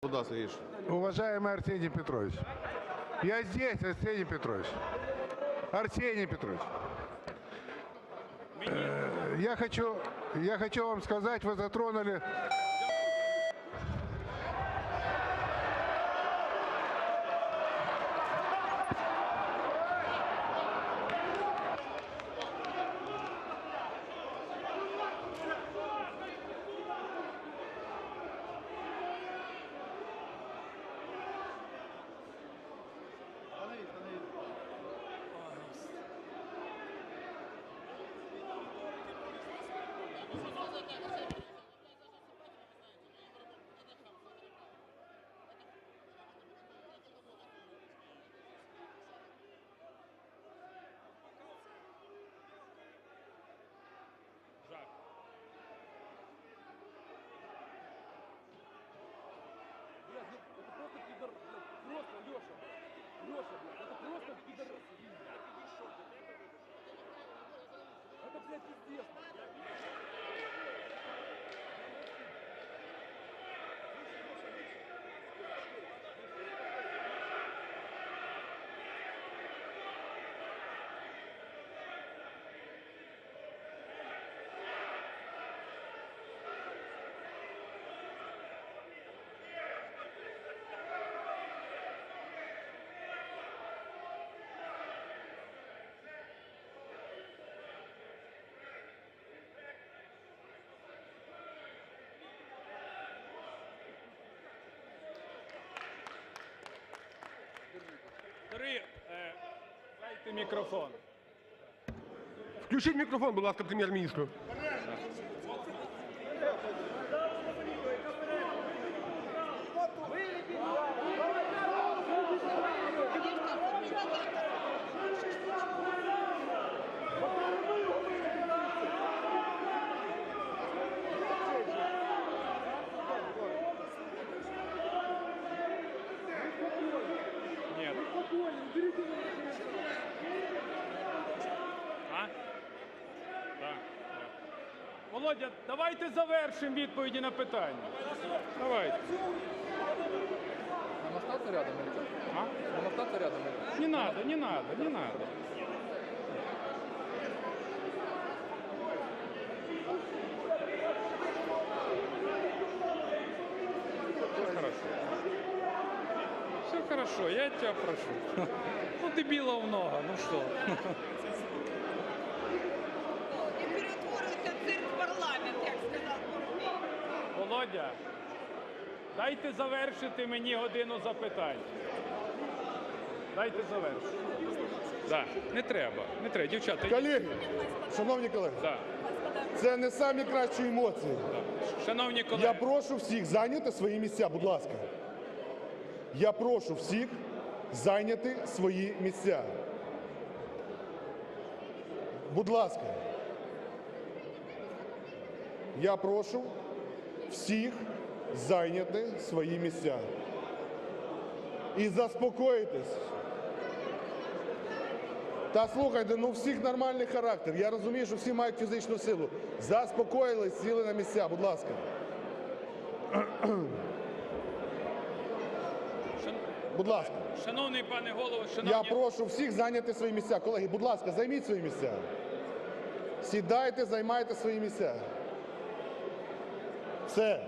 Куда? Уважаемый Арсений Петрович, я здесь, Арсений Петрович. Арсений Петрович. Э, Я хочу, я хочу вам сказать, вы затронули... Блядь, ну это просто пидор, блядь, просто Леша, блядь. Леша, блядь, это просто пидорасизм. Это, блядь, пиздец. Три, е, дайте мікрофон. Включіть мікрофон, будь ласка, прем'єр-міністру. Володя, давайте завершимо відповіді на питання. Давайте. Нам остаться рядом или что? А? Нам остаться рядом или Не надо, не надо, не надо. Все хорошо. Все хорошо, я тебя прошу. Ну, дебилов много, ну что. Володя, дайте завершити мені годину запитань. Дайте завершити. Да. Не треба, не треба. Дівчата, Колеги, шановні колеги, да. це не самі кращі емоції. шановні колеги. Я прошу всіх зайняти свої місця, будь ласка. Я прошу всіх зайняти свої місця. Будь ласка. Я прошу всіх зайняти свої місця. І заспокоїтесь. Та слухайте, ну всіх нормальний характер. Я розумію, що всі мають фізичну силу. Заспокоїлись, сіли на місця, будь ласка. Будь ласка. Шановний пане голово, Я прошу всіх зайняти свої місця. Колеги, будь ласка, займіть свої місця. Сідайте, займайте свої місця. Все.